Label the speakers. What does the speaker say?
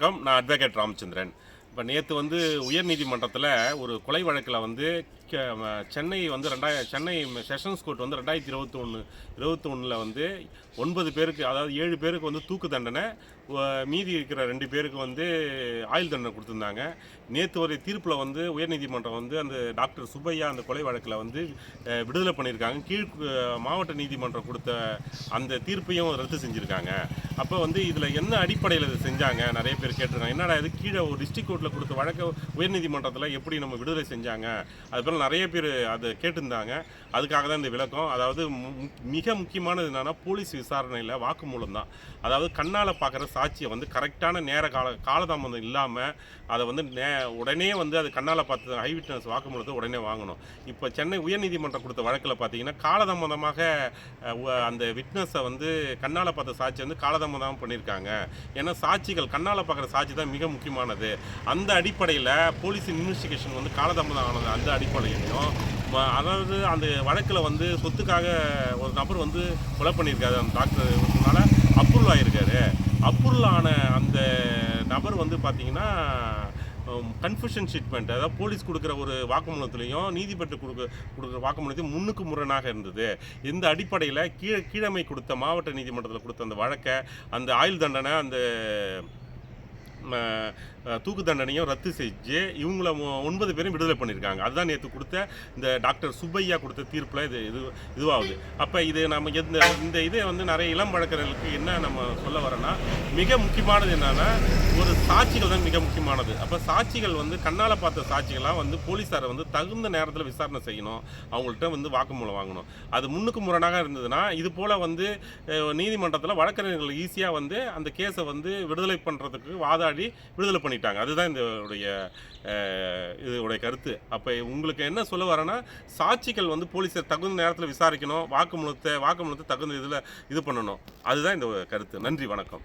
Speaker 1: வணக்கம். நான் அட்வொகேட் ராமச்சந்திரன். இப்போ நேற்று வந்து உயர்நீதிமன்றத்தில் ஒரு கொலை வழக்கில் வந்து சென்னை வந்து ரெண்டாய சென்னை செஷன்ஸ் கோர்ட் வந்து ரெண்டாயிரத்தி இருபத்தி ஒன்று இருபத்தி ஒன்றில் வந்து ஒன்பது பேருக்கு அதாவது ஏழு பேருக்கு வந்து தூக்கு தண்டனை மீதி இருக்கிற ரெண்டு பேருக்கு வந்து ஆயுள் தண்டனை கொடுத்துருந்தாங்க. நேற்று ஒரு தீர்ப்பில் வந்து உயர்நீதிமன்றம் வந்து அந்த டாக்டர் சுப்பையா அந்த கொலை வழக்கில் வந்து விடுதலை பண்ணியிருக்காங்க. கீழ் மாவட்ட நீதிமன்றம் கொடுத்த அந்த தீர்ப்பையும் ரத்து செஞ்சுருக்காங்க. அப்போ வந்து இதில் என்ன அடிப்படையில் இதை செஞ்சாங்க? நிறைய பேர் கேட்டிருக்காங்க. என்னடா இது கீழே ஒரு டிஸ்ட்ரிக் கோர்ட்டில் கொடுத்த வழக்க உயர்நீதிமன்றத்தில் எப்படி நம்ம விடுதலை செஞ்சாங்க? அதுபோல் போல் நிறைய பேர் அதை கேட்டிருந்தாங்க. அதுக்காக தான் இந்த விளக்கம். அதாவது மிக முக்கியமானது என்னன்னா போலீஸ் விசாரணையில் வாக்குமூலம் தான். அதாவது கண்ணால் பார்க்குற சாட்சியை வந்து கரெக்டான நேர கால காலதாமதம் இல்லாமல் அதை வந்து நே உடனே வந்து அது கண்ணால் பார்த்து ஹை விட்னஸ் வாக்குமூலத்தை உடனே வாங்கணும். இப்போ சென்னை உயர்நீதிமன்றம் கொடுத்த வழக்கில் பார்த்தீங்கன்னா காலதாமதமாக அந்த விட்னஸை வந்து கண்ணால் பார்த்த சாட்சி வந்து காலதாமதம் பண்ணியிருக்காங்க ஏன்னா சாட்சிகள் கண்ணால் பார்க்குற சாட்சி தான் மிக முக்கியமானது. அந்த அடிப்படையில் போலீஸ் இன்வெஸ்டிகேஷன் வந்து காலதாமதம் ஆனது அந்த அடிப்படையில் ம- அதாவது அந்த வழக்கில் வந்து சொத்துக்காக ஒரு நபர் வந்து கொலை பண்ணியிருக்காரு அந்த டாக்டர்னால அப்ரூவல் ஆகியிருக்காரு அப்ரூவல் ஆன அந்த நபர் வந்து பார்த்தீங்கன்னா கன்ஃபியூஷன் ஸ்டேட்மெண்ட் அதாவது போலீஸ் கொடுக்குற ஒரு வாக்குமூலத்துலேயும் நீதிபதி கொடுக்க கொடுக்குற வாக்குமூலத்தையும் முன்னுக்கு முரணாக இருந்தது. இந்த அடிப்படையில் கீழ கீழமை கொடுத்த மாவட்ட நீதிமன்றத்தில் கொடுத்த அந்த வழக்கை அந்த ஆயுள் தண்டனை அந்த தூக்கு தண்டனையும் ரத்து செஞ்சு இவங்கள ஒன்பது பேரும் விடுதலை பண்ணியிருக்காங்க அதுதான் நேற்று கொடுத்த இந்த டாக்டர் சுப்பையா கொடுத்த தீர்ப்பில் இது இது இதுவாகுது. அப்போ இது நம்ம எந்த இந்த இதை வந்து நிறைய இளம் வழக்கர்களுக்கு என்ன நம்ம சொல்ல வரோன்னா மிக முக்கியமானது என்னென்னா ஒரு சாட்சிகள் தான் மிக முக்கியமானது. அப்போ சாட்சிகள் வந்து கண்ணால் பார்த்த சாட்சிகள்லாம் வந்து போலீஸாரை வந்து தகுந்த நேரத்தில் விசாரணை செய்யணும். அவங்கள்ட்ட வந்து வாக்குமூலம் வாங்கணும். அது முன்னுக்கு முரணாக இருந்ததுன்னா இது போல் வந்து நீதிமன்றத்தில் வழக்கறிஞர்கள் ஈஸியாக வந்து அந்த கேஸை வந்து விடுதலை பண்ணுறதுக்கு வாதாடி விடுதலை பண்ணிட்டாங்க. அதுதான் இந்த உடைய இதோடைய கருத்து. அப்போ உங்களுக்கு என்ன சொல்ல வரேன்னா சாட்சிகள் வந்து போலீஸை தகுந்த நேரத்தில் விசாரிக்கணும் வாக்குமூலத்தை வாக்குமூலத்தை தகுந்த இதில் இது பண்ணணும். அதுதான் இந்த கருத்து. நன்றி வணக்கம்.